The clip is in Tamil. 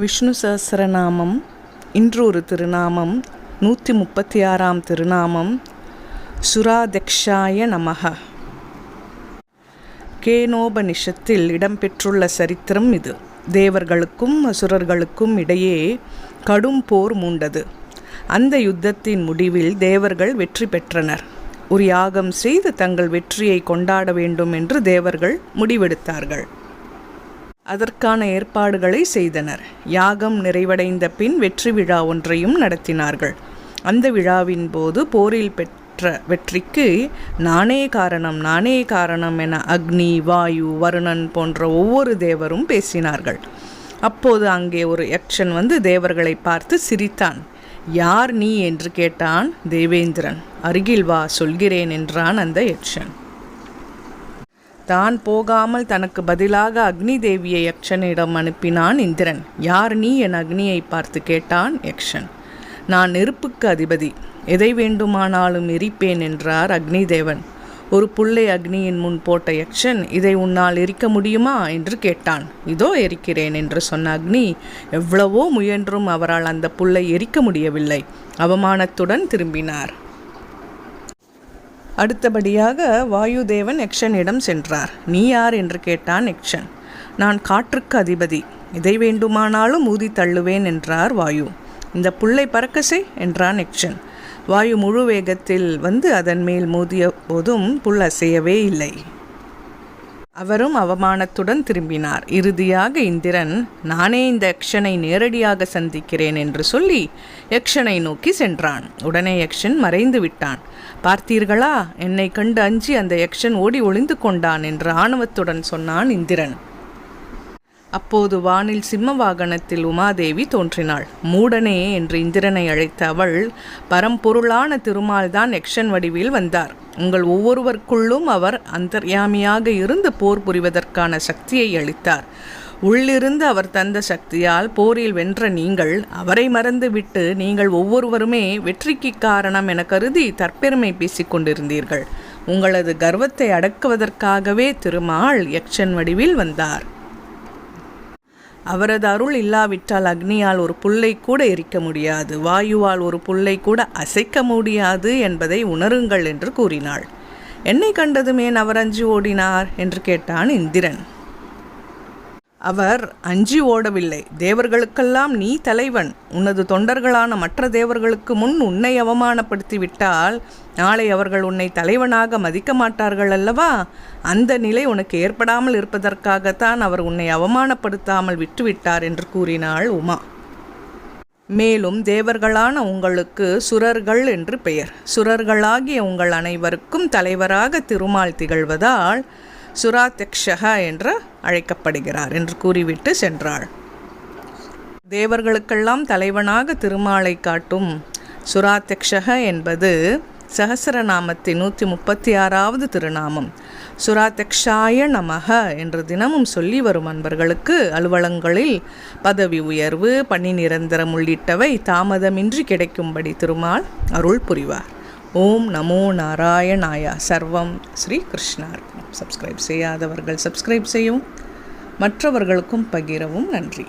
விஷ்ணு சஹஸ்ரநாமம் இன்று ஒரு திருநாமம் நூற்றி முப்பத்தி ஆறாம் திருநாமம் சுராதக்ஷாய நமக கேனோபனிஷத்தில் இடம்பெற்றுள்ள சரித்திரம் இது. தேவர்களுக்கும் அசுரர்களுக்கும் இடையே கடும் போர் மூண்டது. அந்த யுத்தத்தின் முடிவில் தேவர்கள் வெற்றி பெற்றனர். ஒரு யாகம் செய்து தங்கள் வெற்றியை கொண்டாட வேண்டும் என்று தேவர்கள் முடிவெடுத்தார்கள். அதற்கான ஏற்பாடுகளை செய்தனர். யாகம் நிறைவடைந்த பின் வெற்றி விழா ஒன்றையும் நடத்தினார்கள். அந்த விழாவின் போது போரில் பெற்ற வெற்றிக்கு நானே காரணம் நானே காரணம் என அக்னி வாயு வருணன் போன்ற ஒவ்வொரு தேவரும் பேசினார்கள். அப்போது அங்கே ஒரு யக்ஷன் வந்து தேவர்களை பார்த்து சிரித்தான். யார் நீ? என்று கேட்டான் தேவேந்திரன். அருகில் வா சொல்கிறேன் என்றான் அந்த யக்ஷன். தான் போகாமல் தனக்கு பதிலாக அக்னி தேவியை யக்ஷனிடம் அனுப்பினான் இந்திரன். யார் நீ என் அக்னியை பார்த்து கேட்டான்? யக்ஷன். நான் நெருப்புக்கு அதிபதி. எதை வேண்டுமானாலும் எரிப்பேன் என்றார் அக்னி தேவன் ஒரு புள்ளை அக்னியின் முன் போட்ட யக்ஷன் இதை உன்னால் எரிக்க முடியுமா? என்று கேட்டான். இதோ எரிக்கிறேன் என்று சொன்ன அக்னி எவ்வளவோ முயன்றும் அவரால் அந்த புல்லை எரிக்க முடியவில்லை. அவமானத்துடன் திரும்பினார். அடுத்தபடியாக வாயுதேவன் யக்ஷனிடம் சென்றார். நீ யார்? என்று கேட்டான் யக்ஷன். நான் காற்றுக்கு அதிபதி. இதை வேண்டுமானாலும் ஊதி தள்ளுவேன் என்றார் வாயு. இந்த புல்லை பறக்க செய் என்றான் யக்ஷன். வாயு முழு வேகத்தில் வந்து அதன் மேல் மோதிய போதும் புல் அசையவே இல்லை. அவரும் அவமானத்துடன் திரும்பினார். இறுதியாக இந்திரன் நானே இந்த யக்ஷனை நேரடியாக சந்திக்கிறேன் என்று சொல்லி யக்ஷனை நோக்கி சென்றான். உடனே யக்ஷன் மறைந்து விட்டான். பார்த்தீர்களா? என்னை கண்டு அஞ்சி அந்த யக்ஷன் ஓடி ஒளிந்து கொண்டான் என்று ஆணவத்துடன் சொன்னான் இந்திரன். அப்போது வானில் சிம்ம வாகனத்தில் உமாதேவி தோன்றினாள். மூடனே என்று இந்திரனை அழைத்த அவள் பரம்பொருளான திருமால்தான் எக்ஷன் வடிவில் வந்தார். உங்கள் ஒவ்வொருவருக்குள்ளும் அவர் அந்தர்யாமியாக இருந்து போர் புரிவதற்கான சக்தியை அளித்தார். உள்ளிருந்து அவர் தந்த சக்தியால் போரில் வென்ற நீங்கள் அவரை மறந்துவிட்டு நீங்கள் ஒவ்வொருவருமே வெற்றிக்கு காரணம் என கருதி தற்பெருமை பேசிக் கொண்டிருந்தீர்கள். உங்களது கர்வத்தை அடக்குவதற்காகவே திருமால் யக்ஷன் வடிவில் வந்தார். அவரது அருள் இல்லாவிட்டால் அக்னியால் ஒரு புல்லை கூட எரிக்க முடியாது. வாயுவால் ஒரு புல்லை கூட அசைக்க முடியாது என்பதை உணருங்கள் என்று கூறினாள். என்னை கண்டதுமே அவர் அஞ்சு ஓடினார்? என்று கேட்டான் இந்திரன். அவர் அஞ்சி ஓடவில்லை. தேவர்களுக்கெல்லாம் நீ தலைவன். உனது தொண்டர்களான மற்ற தேவர்களுக்கு முன் உன்னை அவமானப்படுத்தி விட்டால் நாளை அவர்கள் உன்னை தலைவனாக மதிக்க மாட்டார்கள் அல்லவா? அந்த நிலை உனக்கு ஏற்படாமல் இருப்பதற்காகத்தான் அவர் உன்னை அவமானப்படுத்தாமல் விட்டுவிட்டார் என்று கூறினாள் உமா. மேலும் தேவர்களான உங்களுக்கு சுரர்கள் என்று பெயர். சுரர்களாகிய உங்கள் அனைவருக்கும் தலைவராக திருமால் திகழ்வதால் சுராத்யக்ஷக என்று அழைக்கப்படுகிறார் என்று கூறிவிட்டு சென்றாள். தேவர்களுக்கெல்லாம் தலைவனாக திருமாலை காட்டும் சுராத்யக்ஷக என்பது சகசரநாமத்தின் நூற்றி முப்பத்தி ஆறாவது திருநாமம். சுராத்யக்ஷாய நமக என்று தினமும் சொல்லி வரும் அன்பர்களுக்கு அலுவலங்களில் பதவி உயர்வு பணி நிரந்தரம் உள்ளிட்டவை தாமதமின்றி கிடைக்கும்படி திருமால் அருள் புரிவார். ஓம் நமோ நாராயணாயா சர்வம் ஸ்ரீ கிருஷ்ணார் சப்ஸ்கிரைப் செய்யாதவர்கள் சப்ஸ்கிரைப் செய்யவும் மற்றவர்களுக்கும் பகிரவும் நன்றி.